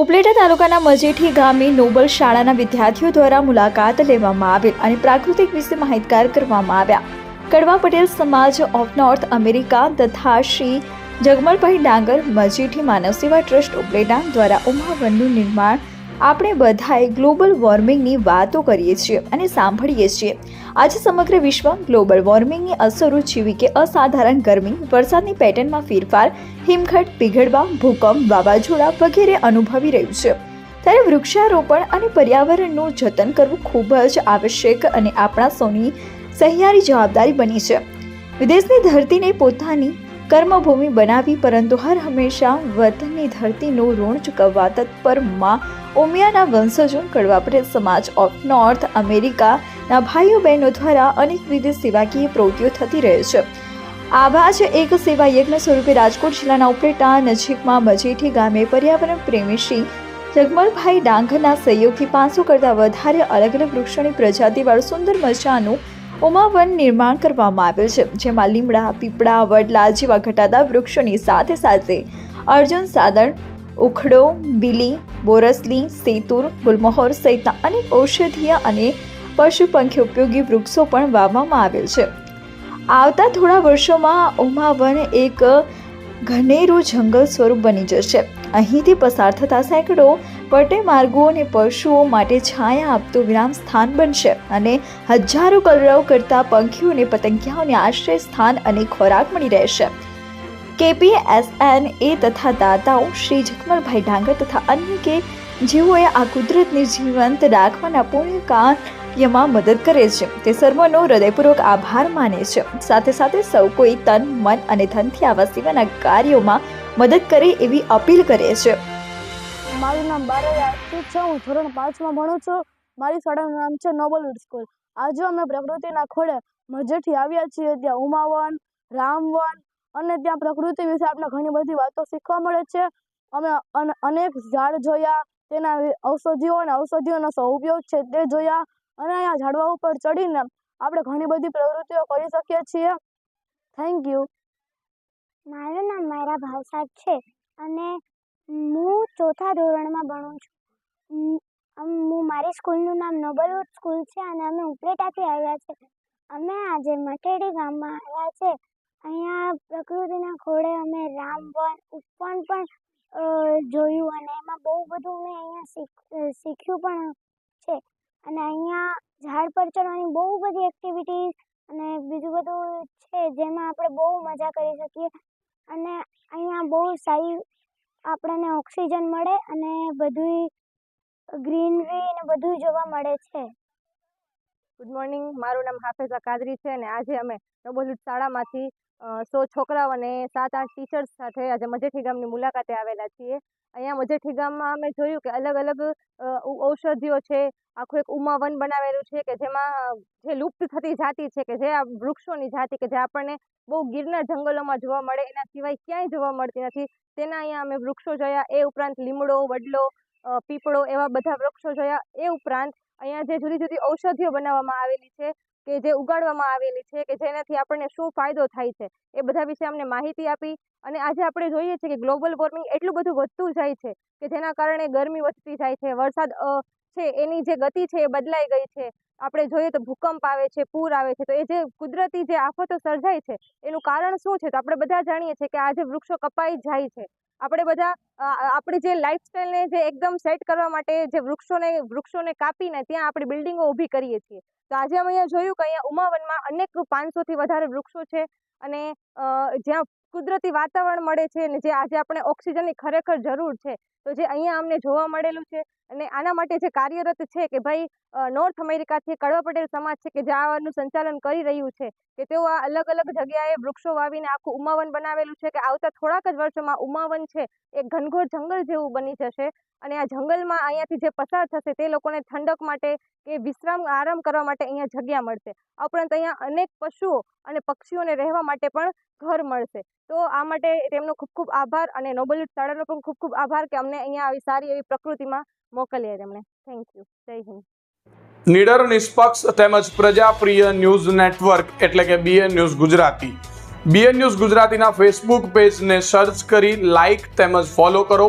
ઉપલેટા તાલુકાના મજેઠી ગામે નોબલ શાળાના વિદ્યાર્થીઓ દ્વારા મુલાકાત લેવામાં આવેલ અને પ્રાકૃતિક વિશે માહિતગાર કરવામાં આવ્યા. કડવા પટેલ સમાજ ઓફ નોર્થ અમેરિકા તથા શ્રી જગમલભાઈ ડાંગર મજીઠી માનવ સેવા ટ્રસ્ટ ઉપલેટા દ્વારા ઉમાવનનું નિર્માણ આપણે બધાએ ગ્લોબલ વોર્મિંગની વાતો કરીએ છીએ અને સાંભળીએ છીએ. આજે સમગ્ર વિશ્વ ગ્લોબલ વોર્મિંગની અસરો જેવી કે અસાધારણ ગરમી, વરસાદની પેટર્નમાં ફેરફાર, હિમખંડ, પીગળવા, ભૂકંપ, વાવાઝોડા વગેરે અનુભવી રહ્યું છે. ત્યારે વૃક્ષારોપણ અને પર્યાવરણનું જતન કરવું ખૂબ જ આવશ્યક અને આપણા સૌની સહિયારી જવાબદારી બની છે. વિદેશની ધરતીને પોતાની કર્મભૂમિ બનાવી, પરંતુ હર હંમેશા વતનની ધરતીનું ઋણ ચૂકવવા તત્પરમાં ઓમિયાના વંશજો કડવાપરે સમાજ ઓફ નોર્થ અમેરિકાના ભાઈઓ બહેનો દ્વારા અનેકવિધ સેવાકીય પ્રવૃત્તિઓ થતી રહે છે. આવા જ એક સેવા યજ્ઞ સ્વરૂપે રાજકોટ જિલ્લાના ઉપલેટા નજીકમાં મજેઠી ગામે પર્યાવરણ પ્રેમી શ્રી જગમલભાઈ ડાંગરના સહયોગથી પાંચસો કરતાં વધારે અલગ અલગ વૃક્ષોની પ્રજાતિવાળું સુંદર મજાનું ઉમાવન નિર્માણ કરવામાં આવેલ છે, જેમાં લીમડા, પીપળા, વડલા જેવા ઘટાદાર વૃક્ષોની સાથે સાથે અર્જુન સાદળ ઉખડો, બીલી, બોરસલી, સેતુર, ગુલમહોર સહિતના અનેક ઔષધીય અને પશુ પંખી ઉપયોગી વૃક્ષો પણ વાવવામાં આવેલ છે. આવતા થોડા વર્ષોમાં ઉમાવન એક ઘનેરું જંગલ સ્વરૂપ બની જશે. અહીંથી પસાર થતા સેંકડો પટે માર્ગો અને પશુઓ માટે છાયા આપતું વિરામ સ્થાન બનશે અને હજારો કલરવ કરતા પંખીઓને, પતંગિયાઓને આશ્રય સ્થાન અને ખોરાક મળી રહેશે. કેપીએસએન એ તથા દાતાઓ, શ્રી જગમલભાઈ ડાંગર તથા અન્ય કે જેઓએ આ કુદરતને જીવંત રાખવાના પૂર્ણ કાર્યમાં મદદ કરે છે, તે સર્વનો હૃદયપૂર્વક આભાર માને છે. સાથે સાથે સૌ કોઈ તન, મન અને ધનથી આવા સેવાના કાર્યોમાં મદદ કરે એવી અપીલ કરે છે. મારું નામ બારૈયા આરતી છે. હું ધોરણ પાંચમાં ભણું છું. મારી શાળાનું નામ છે નોબલવુડ સ્કૂલ. આજે અમે પ્રકૃતિના ખોળે મજેથી આવ્યા છીએ. ત્યાં ઉમાવન, રામવન અને ત્યાં પ્રકૃતિ વિશે આપણે ઘણી બધી વાતો શીખવા મળે છે. અમે અન- અનેક ઝાડ જોયા. તેના ઔષધિઓ અને ઔષધિઓનો ઉપયોગ છે તે જોયા. અને અહીંયા ઝાડવા ઉપર ચડીને આપણે ઘણી બધી પ્રવૃત્તિઓ કરી શકીએ છીએ. થેન્ક યુ મારું નામ મારા ભાવસાદ છે. અને હું ચોથા ધોરણમાં ભણું છું. હું મારી સ્કૂલનું નામ નોબલવુડ સ્કૂલ છે અને અમે ઉપરેટાથી આવ્યા છે. અમે આજે મઠેડી ગામમાં આવ્યા છે. અહીંયા પ્રકૃતિના ખોળે અમે રામવન ઉપવન પણ જોયું અને એમાં બહુ બધું મેં અહીંયા શીખ્યું પણ છે. અને અહીંયા ઝાડ પર ચડવાની બહુ બધી એક્ટિવિટીઝ અને બીજું બધું છે જેમાં આપણે બહુ મજા કરી શકીએ. અને અહીંયા બહુ સારી આપણને ઓક્સિજન મળે અને બધુંય ગ્રીનરી ને બધું જોવા મળે છે. ગુડ મોર્નિંગ મારું નામ હાફેઝા કાદરી છે અને આજે અમે નવોદિત શાળામાંથી સો છોકરાઓ અને સાત આઠ ટીચર્સ સાથે આજે મજેઠી ગામની મુલાકાતે આવેલા છીએ. અહીંયા મજેઠી ગામમાં અમે જોયું કે અલગ અલગ ઔષધિઓ છે. આખું એક ઉમાવન બનાવેલું છે કે જેમાં જે લુપ્ત થતી જાતિ છે કે જે આ વૃક્ષોની જાતિ કે જે આપણને બહુ ગીરના જંગલોમાં જોવા મળે, એના સિવાય ક્યાંય જોવા મળતી નથી. તેના અહીંયા અમે વૃક્ષો જોયા, એ ઉપરાંત લીમડો, વડલો પીપળો એવા બધા વૃક્ષો જોયા. એ ઉપરાંત અહીંયા જે જુદી જુદી ઔષધિઓ બનાવવામાં આવેલી છે. કે જે ઉગાડવામાં આવેલી છે કે જેનાથી આપણને શું ફાયદો થાય છે, એ બધા વિશે અમને માહિતી આપી અને આજે આપણે જોઈએ છીએ કે ગ્લોબલ વોર્મિંગ એટલું બધું વધતું જાય છે કે જેના કારણે ગરમી વધતી જાય છે, વરસાદ છે, એની જે ગતિ છે એ બદલાઈ ગઈ છે. આપણે જોઈએ તો ભૂકંપ આવે છે, પૂર આવે છે, તો એ જે કુદરતી જે આફતો સર્જાય છે, એનું કારણ શું છે? તો આપણે બધા જાણીએ છીએ કે આજે વૃક્ષો કપાઈ જાય છે આપણે બધા આપણી જે લાઇફસ્ટાઈલને જે એકદમ સેટ કરવા માટે જે વૃક્ષોને વૃક્ષોને કાપીને ત્યાં આપણે બિલ્ડિંગો ઊભી કરીએ છીએ. તો આજે અમે અહીંયા જોયું કે અહીંયા ઉમાવનમાં અનેક પાંચસોથી વધારે વૃક્ષો છે અને જ્યાં કુદરતી વાતાવરણ મળે છે અને જે આજે આપણે ઓક્સિજનની ખરેખર જરૂર છે. તો જે અહીંયા અમને જોવા મળેલું છે અને આના માટે જે કાર્યરત છે કે ભાઈ નોર્થ અમેરિકાથી કડવા પટેલ સમાજ છે કે જે આનું સંચાલન કરી રહ્યું છે, કે તેઓ આ અલગ અલગ જગ્યાએ વૃક્ષો વાવીને આખું ઉમાવન બનાવેલું છે કે આવતા થોડાક જ વર્ષોમાં ઉમાવન છે, એ ઘનઘોર જંગલ જેવું બની જશે અને આ જંગલમાં અહીંયાથી જે પસાર થશે તે લોકોને ઠંડક માટે કે વિશ્રામ આરામ કરવા માટે અહીંયા જગ્યા મળશે. આ ઉપરાંત અહીંયા અનેક પશુઓ અને પક્ષીઓને રહેવા માટે પણ ઘર મળશે. તો આ માટે તેમનો ખૂબ ખૂબ આભાર અને નોબલ શાળાનો પણ ખૂબ ખૂબ આભાર કે અમને અહીંયા આવી સારી એવી પ્રકૃતિમાં મોકલ્યા તેમણે થેન્ક યુ જય હિન્દ. નિડર, નિષ્પક્ષ તેમજ પ્રજાપ્રિય ન્યૂઝ નેટવર્ક એટલે કે BN news Gujarati. BN news ગુજરાતીના ફેસબુક પેજને સર્ચ કરી લાઇક તેમજ ફોલો કરો.